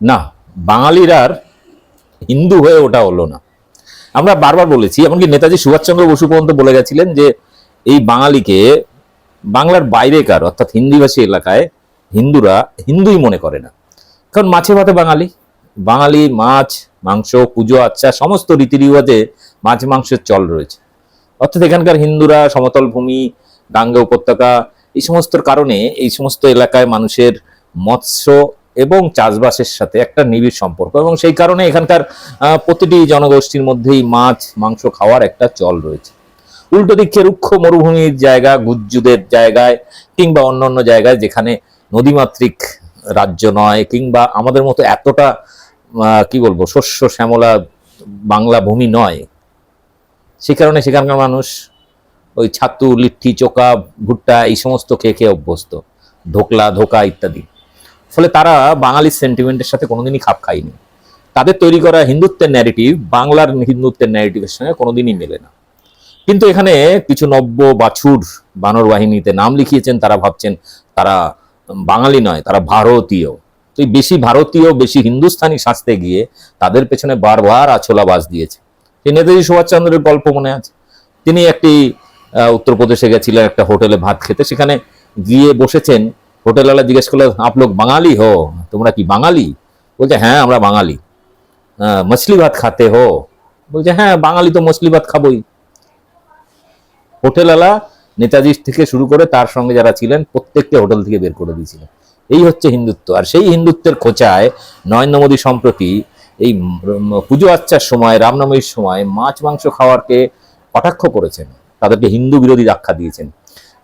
না, বাঙালির আর হিন্দু হয়ে ওটা হলো না। আমরা বারবার বলেছি, এমনকি নেতাজি সুভাষচন্দ্র বসু পর্যন্ত বলে গেছিলেন যে, এই বাঙালিকে বাংলার বাইরেকার অর্থাৎ হিন্দিভাষী এলাকায় হিন্দুরা হিন্দুই মনে করে না। কারণ মাছে ভাতে বাঙালি। বাঙালি মাছ, মাংস পুজো আচ্ছা সমস্ত রীতি রিওয়াজে মাছ, মাংসের চল রয়েছে। অর্থাৎ এখানকার হিন্দুরা, সমতল ভূমি, গাঙ্গা উপত্যকা, এই সমস্ত কারণে এই সমস্ত এলাকায় মানুষের মৎস্য এবং চাষবাসের সাথে একটা নিবিড় সম্পর্ক এবং সেই কারণে এখানকার প্রতিটি জনগোষ্ঠীর মধ্যেই মাছ, মাংস খাওয়ার একটা চল রয়েছে। উল্টো দিকে রুক্ষ মরুভূমির জায়গা, গুজ্জুদের জায়গায় কিংবা অন্য অন্য জায়গায় যেখানে নদীমাতৃক রাজ্য নয় কিংবা আমাদের মতো এতটা কি বলব, শস্য, শ্যামলা, বাংলা ভূমি নয় সে কারণে সেখানকার মানুষ ওই ছাতু, লিট্টি, চোকা, ভুট্টা এই সমস্ত খেয়ে খেয়ে অভ্যস্ত। ধোকলা ধোকা ইত্যাদি। ফলে তারা বাঙালির সেন্টিমেন্টের সাথে কোনোদিনই খাপ খায়নি। তাদের তৈরি করা হিন্দুত্বের ন্যারেটিভ বাংলার হিন্দুত্বের ন্যারেটিভের সঙ্গে কোনোদিনই মেলে না। কিন্তু এখানে কিছু নব্য বাছুর বানর বাহিনীতে নাম লিখিয়েছেন, তারা ভাবছেন তারা বাঙালি নয়, তারা ভারতীয়। তো বেশি ভারতীয়, বেশি হিন্দুস্থানি সাজতে গিয়ে তাদের পেছনে বারবার আছলা বাস দিয়েছে। এই নেতাজি সুভাষচন্দ্রের গল্প মনে আছে? তিনি একটি উত্তরপ্রদেশে গেছিলেন একটা হোটেলে ভাত খেতে, সেখানে গিয়ে বসেছেন হোটেলওয়ালা জিজ্ঞেস করল, আপ লোক বাঙালি হো? তোমরা কি বাঙালি? বলছে হ্যাঁ আমরা বাঙালি। মছলি ভাত খাতে হো? বলছে হ্যাঁ বাঙালি তো মছলি ভাত খাবোই। হোটেলওয়ালা নেতাজি থেকে শুরু করে তার সঙ্গে যারা ছিলেন, প্রত্যেককে হোটেল থেকে বের করে দিয়েছিলেন এই হচ্ছে হিন্দুত্ব। আর সেই হিন্দুত্বের খোঁচায় নরেন্দ্র মোদী সম্প্রতি এই পুজো আচ্চার সময়, রামনবমীর সময় মাছ, মাংস খাওয়ারকে কটাক্ষ করেছেন। তাদেরকে হিন্দু বিরোধী আখ্যা দিয়েছেন।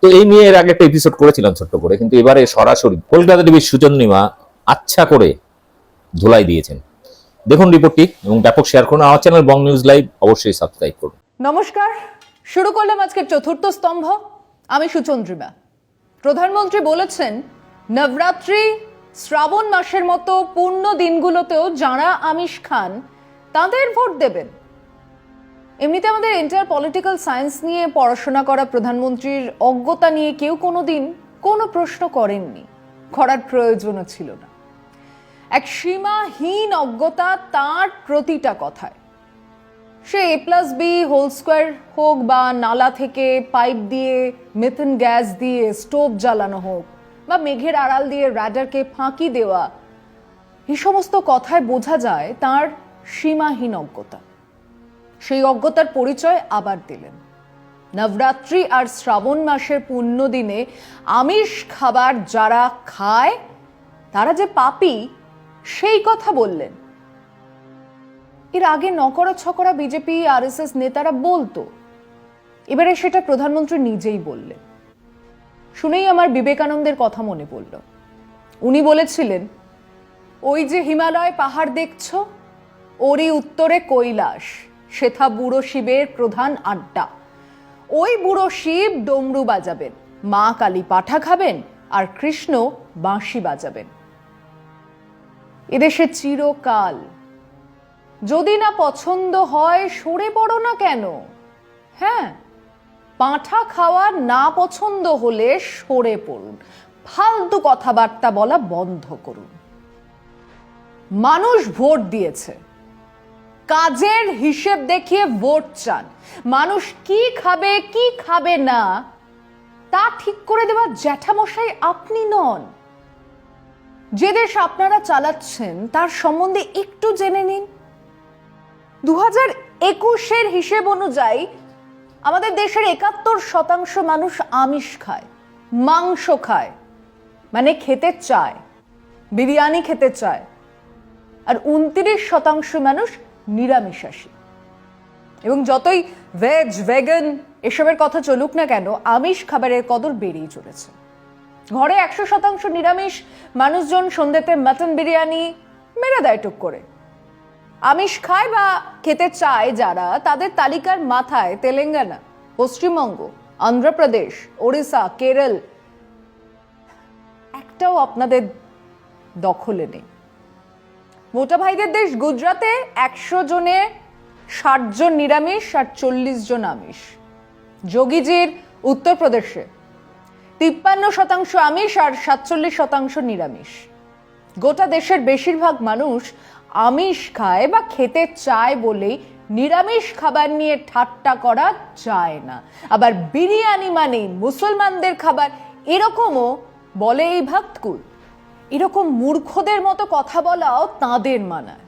তো এই নিয়ে এর আগে একটা এপিসোড করেছিলাম ছোট্ট করে, কিন্তু এবারে সরাসরি কলকাতা টিভির সুচন্দ্রিমা আচ্ছা করে ধুলাই দিয়েছেন। দেখুন রিপোর্টটি এবং ব্যাপক শেয়ার করুন। আমার চ্যানেল বং নিউজ লাইভ অবশ্যই সাবস্ক্রাইব করুন। নমস্কার, শুরু করলাম আজকের চতুর্থ স্তম্ভ। আমি সুচন্দ্রিমা প্রধানমন্ত্রী বলেছেন, নবরাত্রি শ্রাবণ মাসের মতো পূর্ণ দিনগুলোতেও যাঁরা আমিষ খান, তাদের ভোট দেবেন। এমনিতে আমাদের ইন্টার পলিটিক্যাল সায়েন্স নিয়ে পড়াশোনা করা প্রধানমন্ত্রীর অজ্ঞতা নিয়ে কেউ কোনোদিন কোনো প্রশ্ন করেননি। করার প্রয়োজনও ছিল না। এক সীমাহীন অজ্ঞতা তার প্রতিটা কথায়। সে A plus B whole square হোক বা নালা থেকে পাইপ দিয়ে মিথেন গ্যাস দিয়ে স্টোভ জ্বালানো হোক বা মেঘের আড়াল দিয়ে র্যাডারকে ফাঁকি দেওয়া, এই সমস্ত কথায় বোঝা যায় তার সীমাহীন অজ্ঞতা। সেই অজ্ঞতার পরিচয় আবার দিলেন। নবরাত্রি আর শ্রাবণ মাসের পুণ্য দিনে আমিষ খাবার যারা খায়, তারা যে পাপি, সেই কথা বললেন। এর আগে নকরা ছকরা বিজেপি, আরএসএস নেতারা বলতো, এবারে সেটা প্রধানমন্ত্রী নিজেই বললেন। শুনেই আমার বিবেকানন্দের কথা মনে পড়ল। উনি বলেছিলেন, ওই যে হিমালয় পাহাড় দেখছ, ওরই উত্তরে কৈলাস। সেথা বুড়ো শিবের প্রধান আড্ডা। ওই বুড়ো শিব ডমরু বাজাবেন, মা কালী পাঠা খাবেন, আর কৃষ্ণ বাঁশি বাজাবেন। এদেশে চিরকাল। যদি না পছন্দ হয়, সরে পড়ো না কেন? হ্যাঁ পাঁঠা খাওয়া না পছন্দ হলে সরে পড়ুন। ফালতু কথাবার্তা বলা বন্ধ করুন। মানুষ ভোট দিয়েছে। কাজের হিসেব দেখিয়ে ভোট চান। মানুষ কি খাবে কি খাবে না, তা ঠিক করে দেওয়া জ্যাঠামশাই আপনি নন। যে দেশ আপনারা চালাচ্ছেন, তার সম্বন্ধে একটু জেনে নিন। দু হাজার একুশের হিসেব অনুযায়ী আমাদের দেশের একাত্তর শতাংশ মানুষ আমিষ খায়, মাংস খায় মানে খেতে চায়, বিরিয়ানি খেতে চায়। আর উনত্রিশ শতাংশ মানুষ নিরামিষাশী। এবং যতই ভেজ ভেগান এসবের কথা চলুক না কেন, আমিষ খাবারের কদর বেড়েই চলেছে। ঘরে একশো শতাংশ নিরামিষ, মানুষজন সন্ধ্যেতে মাটন বিরিয়ানি, মেরে দেয় টুক করে। আমিষ খায় বা খেতে চায় যারা, তাদের তালিকার মাথায় তেলেঙ্গানা, পশ্চিমবঙ্গ অন্ধ্রপ্রদেশ ওড়িশা, কেরল, একটাও আপনাদের দখলে নেই। মোটা ভাইদের দেশ গুজরাতে একশো জনে ষাট জন নিরামিষ আর চল্লিশ জন আমিষ। যোগীজির উত্তরপ্রদেশে তিপ্পান্ন শতাংশ আমিষ আর সাতচল্লিশ শতাংশ নিরামিষ। গোটা দেশের বেশিরভাগ মানুষ আমিষ খায় বা খেতে চায় বলেই নিরামিষ খাবার নিয়ে ঠাট্টা করা যায় না। আবার বিরিয়ানি মানে মুসলমানদের খাবার এরকমও বলে এই ভক্তকুল এরকম মূর্খদের মতো কথা বলাও তাঁদের মানায়।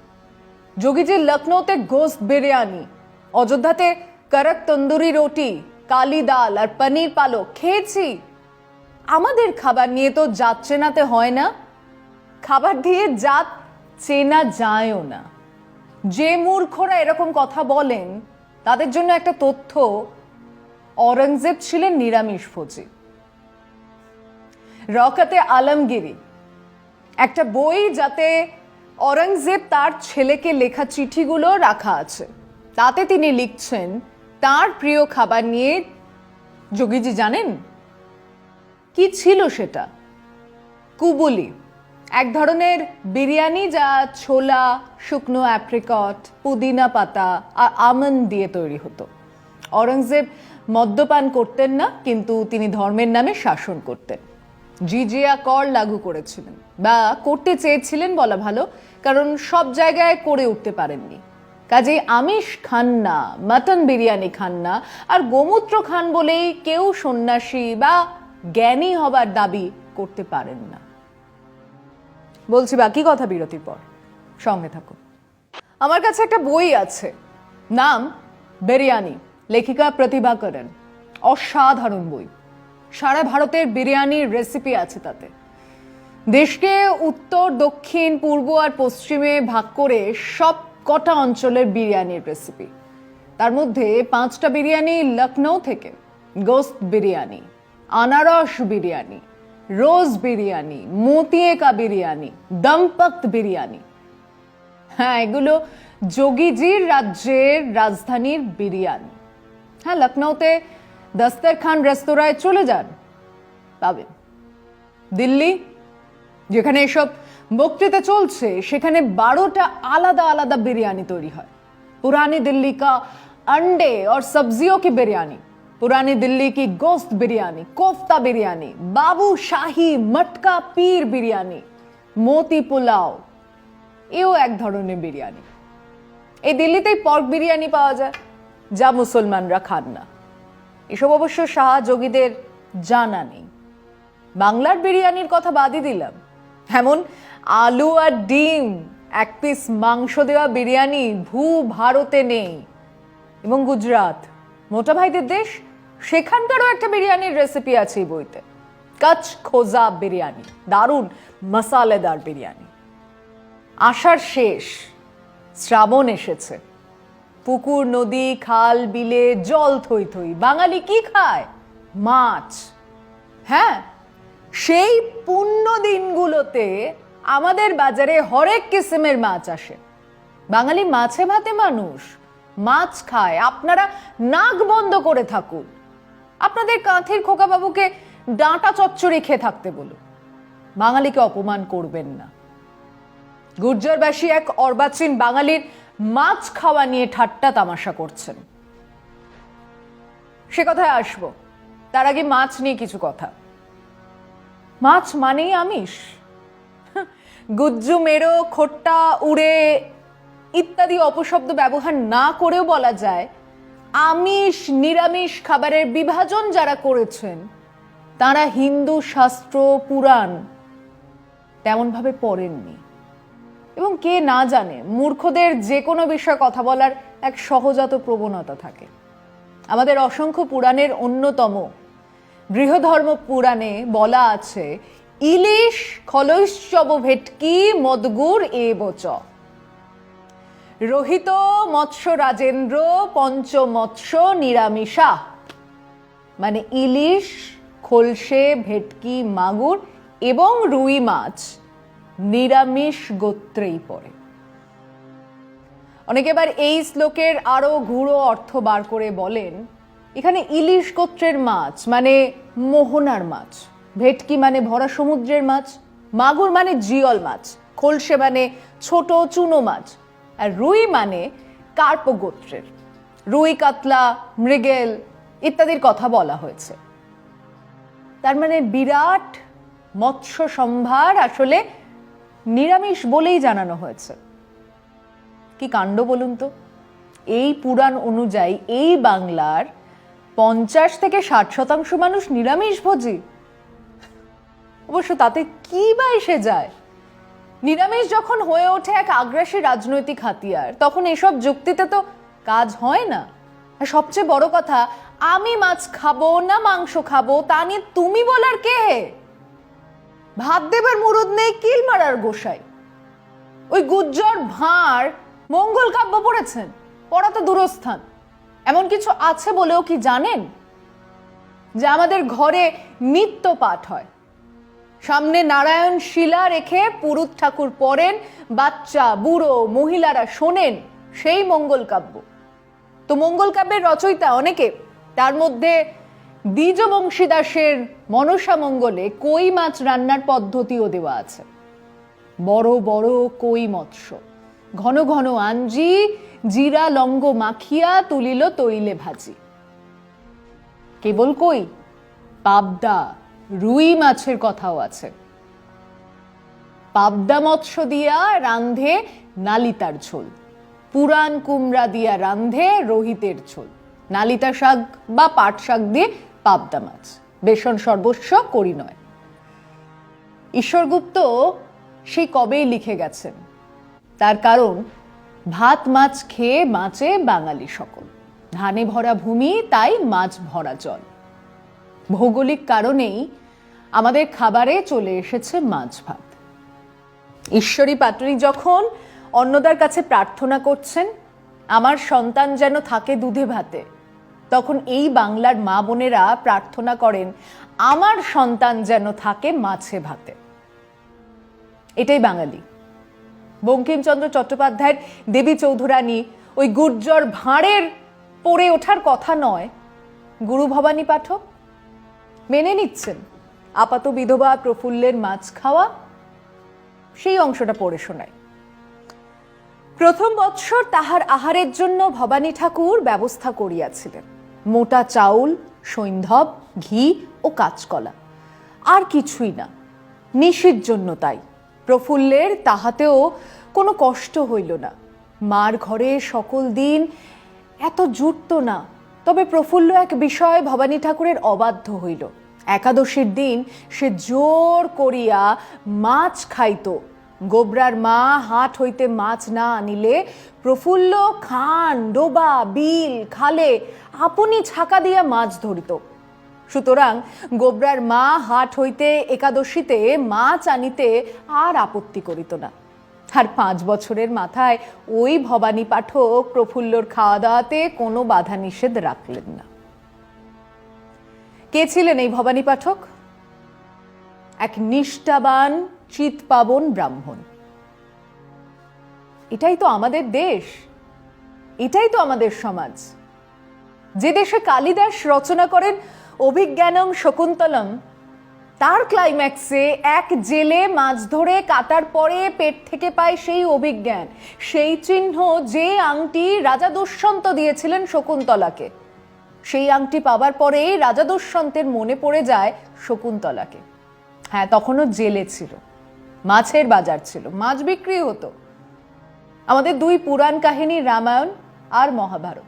যোগীজি লখনৌতে গোস্ত বিরিয়ানি, অযোধ্যাতে করক তন্দুরি রুটি, কালি ডাল আর পনির পালক খেয়েছি। আমাদের খাবার নিয়ে তো জাত চেনাতে হয় না। খাবার দিয়ে জাত চেনা যায়ও না। যে মূর্খরা এরকম কথা বলেন, তাদের জন্য একটা তথ্য অরঙ্গজেব ছিলেন নিরামিষ ভোজী রকাতে আলমগিরি একটা বই যাতে অরঙ্গজেব তার ছেলেকে লেখা চিঠিগুলো রাখা আছে। তাতে তিনি লিখছেন, তার প্রিয় খাবার নিয়ে যোগীজি জানেন? কি ছিল সেটা? কুবুলি, এক ধরনের বিরিয়ানি যা ছোলা, শুকনো অ্যাপ্রিকট পুদিনা পাতা আর আমন্ড দিয়ে তৈরি হতো। অরঙ্গজেব মদ্যপান করতেন না, কিন্তু তিনি ধর্মের নামে শাসন করতেন। জিজিয়া কর লাগু করেছিলেন বা করতে চেয়েছিলেন বলা ভালো, কারণ সব জায়গায় করে উঠতে পারেননি। কাজেই আমিষ খান না, মাটন বিরিয়ানি খান না, আর গোমূত্র খান বলেই কেউ সন্ন্যাসী বা জ্ঞানী হবার দাবি করতে পারেন না। বলছি বাকি কথা বিরতির পর। সঙ্গে থাকুন। আমার কাছে একটা বই আছে, নাম বিরিয়ানি, লেখিকা প্রতিভা করেন। অসাধারণ বই। সারা ভারতের বিরিয়ানির রেসিপি আছে তাতে। দেশকে উত্তর, দক্ষিণ, পূর্ব আর পশ্চিমে ভাগ করে সব কটা অঞ্চলের বিরিয়ানির রেসিপি তার মধ্যে পাঁচটা বিরিয়ানি লখনৌ থেকে, গোস্ত বিরিয়ানি, আনারস বিরিয়ানি, রোজ বিরিয়ানি, মোতিয়েকা বিরিয়ানি, দমপক্ত বিরিয়ানি। হ্যাঁ এগুলো যোগীজির রাজ্যের রাজধানীর বিরিয়ানি। হ্যাঁ লখনৌতে দস্তরখান রেস্তোরাঁয় চলে যান পাবেন দিল্লি যেখানে এসব বক্তৃতা চলছে সেখানে বারোটা আলাদা আলাদা বিরিয়ানি তৈরি হয় পুরানি দিল্লি কা अंडे और सब्जियों की बिरयानी पुरानी दिल्ली की गोश्त बिरयानी कोफ्ता बिरयानी बाबू शाही मटका पीर बिरयानी मोती পোলাও এও এক ধরনের বিরিয়ানি এই দিল্লিতেই পর্ক বিরিয়ানি পাওয়া যায় যা মুসলমানরা খান না এসব অবশ্য শাহ যোগীদের জানা নেই। বাংলার বিরিয়ানির কথা বাদই দিলাম। এমন আলু আর ডিম, এক পিস মাংস দেওয়া বিরিয়ানি ভূ ভারতে নেই। এবং গুজরাট, মোটা ভাইদের দেশ, সেখানকারও একটা বিরিয়ানির রেসিপি আছে বইতে। কচ খোজা বিরিয়ানি, দারুণ মশালেদার বিরিয়ানি। আষাঢ় শেষ, শ্রাবণ এসেছে। পুকুর, নদী, খাল, বিলে, জল থই থই। বাঙালি কি খায়? মাছ। হ্যাঁ? সেই পুণ্য দিনগুলোতে আমাদের বাজারে হরেক কিসিমের মাছ আসে। বাঙালি মাছে ভাতে মানুষ। মাছ খায়। আপনারা নাক বন্ধ করে থাকুন। আপনাদের কাঁথির খোকাবাবুকে ডাঁটা চচ্চড়ি খেয়ে থাকতে বলুন। বাঙালিকে অপমান করবেন না। গুর্জরবাসী এক অর্বাচীন বাঙালির মাছ খাওয়া নিয়ে ঠাট্টা তামাশা করছেন। সে কথায় আসব। তার আগে মাছ নিয়ে কিছু কথা। মাছ মানেই আমিষ। গুজ্জু, মেরো, খোট্টা, উড়ে ইত্যাদি অপশব্দ ব্যবহার না করেও বলা যায়, আমিষ, নিরামিষ খাবারের বিভাজন যারা করেছেন, তারা হিন্দু, শাস্ত্র, পুরাণ তেমনভাবে পড়েননি। এবং কে না জানে, মূর্খদের যে কোনো বিষয়ে কথা বলার এক সহজাত প্রবণতা থাকে। আমাদের অসংখ্য পুরাণের অন্যতম বৃহধর্ম পুরাণে বলা আছে, ইলিশ খলৈশ্চব ভেটকি মদগুর এ বচ রোহিত মৎস্য রাজেন্দ্র পঞ্চমৎস্য নিরামিষা। মানে ইলিশ, খোলসে ভেটকি, মাগুর এবং রুই মাছ। নিরামিষ গোত্রেই পড়ে। অনেকে এবার এই শ্লোকের আরও গূঢ় অর্থ বার করে বলেন, এখানে ইলিশ গোত্রের মাছ মানে মোহনার মাছ, ভেটকি মানে ভরা সমুদ্রের মাছ, মাগুর মানে জিয়ল মাছ, খোলসে মানে ছোট চুনো মাছ, আর রুই মানে কার্প গোত্রের। রুই, কাতলা, মৃগেল ইত্যাদির কথা বলা হয়েছে। তার মানে বিরাট মৎস্য সম্ভার আসলে নিরামিষ বলেই জানানো হয়েছে। কি কাণ্ড বলুন তো? এই পুরাণ অনুযায়ী এই বাংলার পঞ্চাশ থেকে ষাট শতাংশ মানুষ নিরামিষ ভোজী। অবশ্য তাতে কি বা এসে যায়? নিরামিষ যখন হয়ে ওঠে এক আগ্রাসী রাজনৈতিক হাতিয়ার, তখন এসব যুক্তিতে তো কাজ হয় না। সবচেয়ে বড় কথা, আমি মাছ খাব না মাংস খাব, তা নিয়ে তুমি বলার কে ভাত দেবার মুরদ নেই কিল মারার গোসাই। ওই গুজ্জর ভাঁড় মঙ্গল কাব্য পড়েছেন পড়া তো দূরস্থান। এমন কিছু আছে বলেও কি জানেন? যে আমাদের ঘরে নিত্য পাঠ হয়। সামনে নারায়ণ শিলা রেখে পুরুত ঠাকুর পড়েন, বাচ্চা, বুড়ো, মহিলারা শোনেন সেই মঙ্গল কাব্য। তো মঙ্গল কাব্যের রচয়িতা অনেকে, তার মধ্যে দ্বিজ বংশীদাসের মনসা মঙ্গলে কই মাছ রান্নার পদ্ধতিও দেওয়া আছে। বড় বড় কই মৎস্য। ঘন ঘন আঞ্জি, জিরা, লঙ্গ মাখিয়া তুলিল তৈলে ভাজি। কেবল কই? পাবদা, রুই মাছের কথাও আছে। পাবদা মৎস্য দিয়া রান্ধে নালিতার ঝোল। পুরান কুমড়া দিয়া রান্ধে রোহিতের ঝোল। নালিতা শাক বা পাট শাক দিয়ে পাবদা মাছ বেসন সর্বস্ব করি নয়। ঈশ্বরগুপ্ত সেই কবেই লিখে গেছেন। তার কারণ, ভাত মাছ খেয়ে মাছে বাঙালি সকল। ধানে ভরা ভূমি, তাই মাছ ভরা জল। ভৌগোলিক কারণেই আমাদের খাবারে চলে এসেছে মাছ ভাত। ঈশ্বরী পাটনি যখন অন্নদার কাছে প্রার্থনা করছেন, আমার সন্তান যেন থাকে দুধে ভাতে তখন এই বাংলার মা বোনেরা প্রার্থনা করেন, আমার সন্তান যেন থাকে মাছে ভাতে। এটাই বাঙালি। বঙ্কিমচন্দ্র চট্টোপাধ্যায়ের দেবী চৌধুরানী ওই গুর্জর ভাঁড়ের পড়ে ওঠার কথা নয়। গুরু ভবানী পাঠক মেনে নিচ্ছেন, আপাত বিধবা প্রফুল্লের মাছ খাওয়া সেই অংশটা পড়ে শোনায়। প্রথম বৎসর তাহার আহারের জন্য ভবানী ঠাকুর ব্যবস্থা করিয়াছিলেন। মোটা চাউল সৈন্ধব ঘি ও কাঁচকলা। আর কিছুই না। নিশির জন্য তাই। প্রফুল্লের তাহাতেও কোনো কষ্ট হইল না। মার ঘরে সকল দিন এত জুটত না। তবে প্রফুল্ল এক বিষয়ে ভবানী ঠাকুরের অবাধ্য হইল। একাদশীর দিন সে জোর করিয়া মাছ খাইত। গোবরার মা, হাট হইতে মাছ না আনিলে প্রফুল্ল খান, ডোবা, বিল, খালে আপনি ছাকা দিয়া মাছ ধরিত। সুতরাং গোবরার মা, হাট হইতে একাদশীতে মাছ আনিতে আর আপত্তি করিত না। আর পাঁচ বছরের মাথায় ওই ভবানী পাঠক প্রফুল্লর খাওয়া দাওয়াতে কোনো বাধা নিষেধ রাখলেন না। কে ছিলেন এই ভবানী পাঠক? এক নিষ্ঠাবান চিৎপাবন ব্রাহ্মণ। এটাই তো আমাদের দেশ। এটাই তো আমাদের সমাজ। যে দেশে কালিদাস রচনা করেন অভিজ্ঞানম শকুন্তলম, তার ক্লাইম্যাক্সে এক জেলে মাছ ধরে কাটার পরে পেট থেকে পায় সেই অভিজ্ঞান। সেই চিহ্ন যে আংটি রাজা দুষ্যন্ত দিয়েছিলেন শকুন্তলাকে। সেই আংটি পাবার পরেই রাজা দুষ্যন্তের মনে পড়ে যায় শকুন্তলাকে। হ্যাঁ তখনও জেলে ছিল। মাছের বাজার ছিল, মাছ বিক্রি হতো। আমাদের দুই পুরাণ কাহিনী, রামায়ণ আর মহাভারত।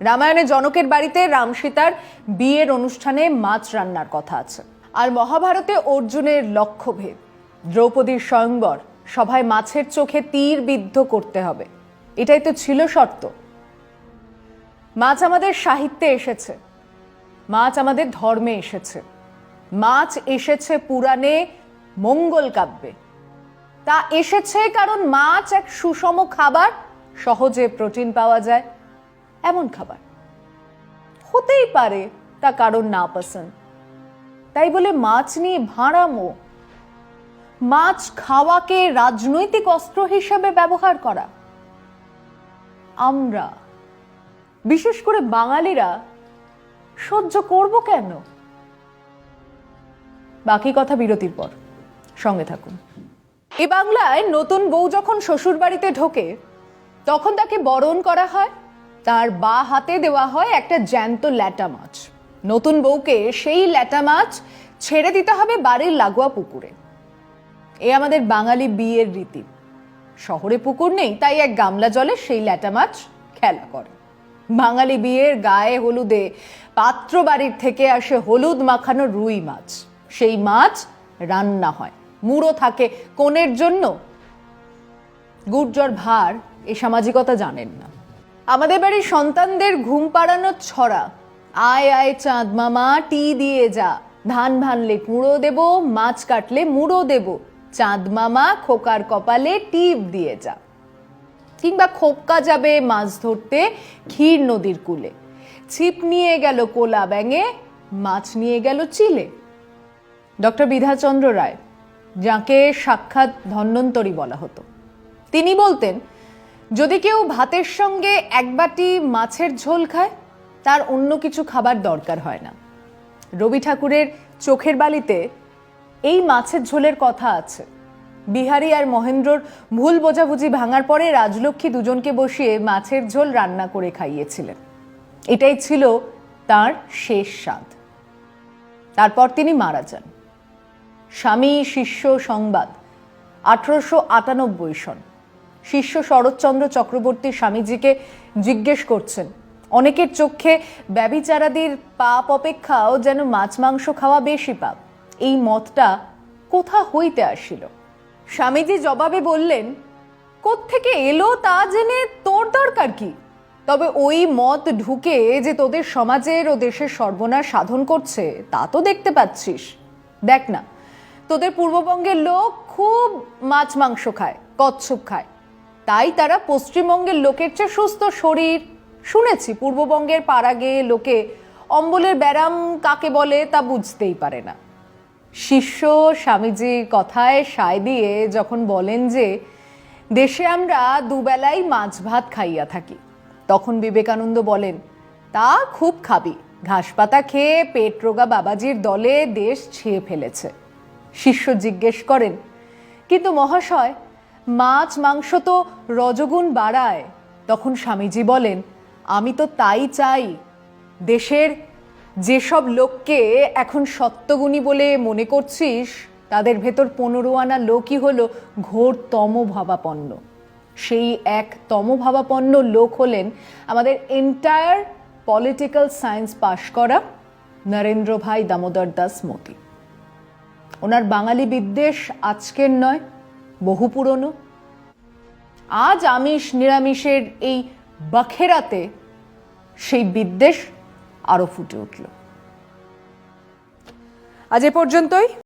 রামায়ণে জনকের বাড়িতে রাম সীতার বিয়ের অনুষ্ঠানে মাছ রান্নার কথা আছে। আর মহাভারতে অর্জুনের লক্ষ্যভেদ, দ্রৌপদীর স্বয়ংবর, সভায় মাছের চোখে তীর বিদ্ধ করতে হবে। এটাই তো ছিল শর্ত। মাছ আমাদের সাহিত্যে এসেছে, মাছ আমাদের ধর্মে এসেছে। মাছ এসেছে পুরাণে মঙ্গল কাব্যে। তা এসেছে কারণ মাছ এক সুষম খাবার, সহজে প্রোটিন পাওয়া যায়, এমন খাবার। হতেই পারে তা কারণ না পছন্দ তাই বলে মাছ নিয়ে ভাঁড়ামো। মাছ খাওয়াকে রাজনৈতিক অস্ত্র হিসেবে ব্যবহার করা। আমরা, বিশেষ করে বাঙালিরা, সহ্য করব কেন? বাকি কথা বিরতির পর। সঙ্গে থাকুন। এ বাংলায় নতুন বউ যখন শ্বশুর বাড়িতে ঢোকে, তখন তাকে বরণ করা হয়, তার বা হাতে দেওয়া হয় একটা জ্যান্ত ল্যাটা মাছ। নতুন বউকে সেই ল্যাটা মাছ ছেড়ে দিতে হবে বাড়ির লাগোয়া পুকুরে। এ আমাদের বাঙালি বিয়ের রীতি। শহরে পুকুর নেই, তাই এক গামলা জলে সেই ল্যাটা মাছ খেলা করে। বাঙালি বিয়ের গায়ে হলুদে পাত্র বাড়ির থেকে আসে হলুদ মাখানো রুই মাছ। সেই মাছ রান্না হয়। মুড়ো থাকে। কোণের জন্য গুর্জর ভার এ সামাজিকতা জানেন না। আমাদের বাড়ির সন্তানদের ঘুম পাড়ানোর ছড়া। আয় আয়, চাঁদ মামা, টি দিয়ে যা। ধান ভানলে কুঁড়ো দেব, মাছ কাটলে মুড়ো দেব। চাঁদ মামা খোকার কপালে টিপ দিয়ে যা। কিংবা খোপকা যাবে মাছ ধরতে ক্ষীর নদীর কূলে। ছিপ নিয়ে গেল কোলা ব্যাঙে, মাছ নিয়ে গেল চিলে। ডক্টর বিধাচন্দ্র রায় যাকে সাক্ষাৎ ধন্বন্তরী বলা হতো। তিনি বলতেন, যদি কেউ ভাতের সঙ্গে এক বাটি মাছের ঝোল খায়, তার অন্য কিছু খাবার দরকার হয় না। রবি ঠাকুরের চোখের বালিতে এই মাছের ঝোলের কথা আছে। বিহারি আর মহেন্দ্রর ভুল বোঝাবুঝি ভাঙার পরে রাজলক্ষ্মী দুজনকে বসিয়ে মাছের ঝোল রান্না করে খাইয়েছিলেন। এটাই ছিল তার শেষ স্বাদ। তারপর তিনি মারা যান। স্বামী শিষ্য সংবাদ, আঠারোশো আটানব্বই সন। শিষ্য শরৎচন্দ্র চক্রবর্তী স্বামীজিকে জিজ্ঞেস করছেন, অনেকের চোখে ব্যবিচারাদির পাপ অপেক্ষাও যেন মাছ মাংস খাওয়া বেশি পাপ, এই মতটা কোথা হইতে আসিল? স্বামীজি জবাবে বললেন, কোত্থেকে এলো তা জেনে তোর দরকার কি? তবে ওই মত ঢুকে যে তোদের সমাজের ও দেশের সর্বনাশ সাধন করছে, তা তো দেখতে পাচ্ছিস। দেখ না তোদের পূর্ববঙ্গের লোক খুব মাছ মাংস খায়, কচ্ছপ খায়। তাই তারা পশ্চিমবঙ্গের লোকের চেয়ে সুস্থ শরীর। শুনেছি পূর্ববঙ্গের পাড়া গেয়ে লোকে অম্বলের ব্যারাম কাকে বলে তা বুঝতেই পারে না। শিষ্য স্বামীজির কথায় সায় দিয়ে যখন বলেন যে, দেশে আমরা দুবেলাই মাছ ভাত খাইয়া থাকি। তখন বিবেকানন্দ বলেন, তা খুব খাবি। ঘাস পাতা খেয়ে পেট রোগা বাবাজির দলে দেশ ছেয়ে ফেলেছে। শিষ্য জিজ্ঞেস করেন, কিন্তু মহাশয়, মাছ, মাংস তো রজগুণ বাড়ায়। তখন স্বামীজি বলেন, আমি তো তাই চাই। দেশের যেসব লোককে এখন সত্যগুণী বলে মনে করছিস, তাদের ভেতর পনেরো আনা লোকই হলো ঘোর তমভাবাপন্ন। সেই এক তমভাবাপন্ন লোক হলেন আমাদের এন্টায়ার পলিটিক্যাল সায়েন্স পাশ করা নরেন্দ্র ভাই দামোদর দাস মোদী ওনার বাঙালি বিদ্বেষ আজকের নয়, বহু পুরনো। আজ আমিষ নিরামিষের এই বাখেরাতে সেই বিদ্বেষ আরও ফুটে উঠল। আজ এ পর্যন্তই।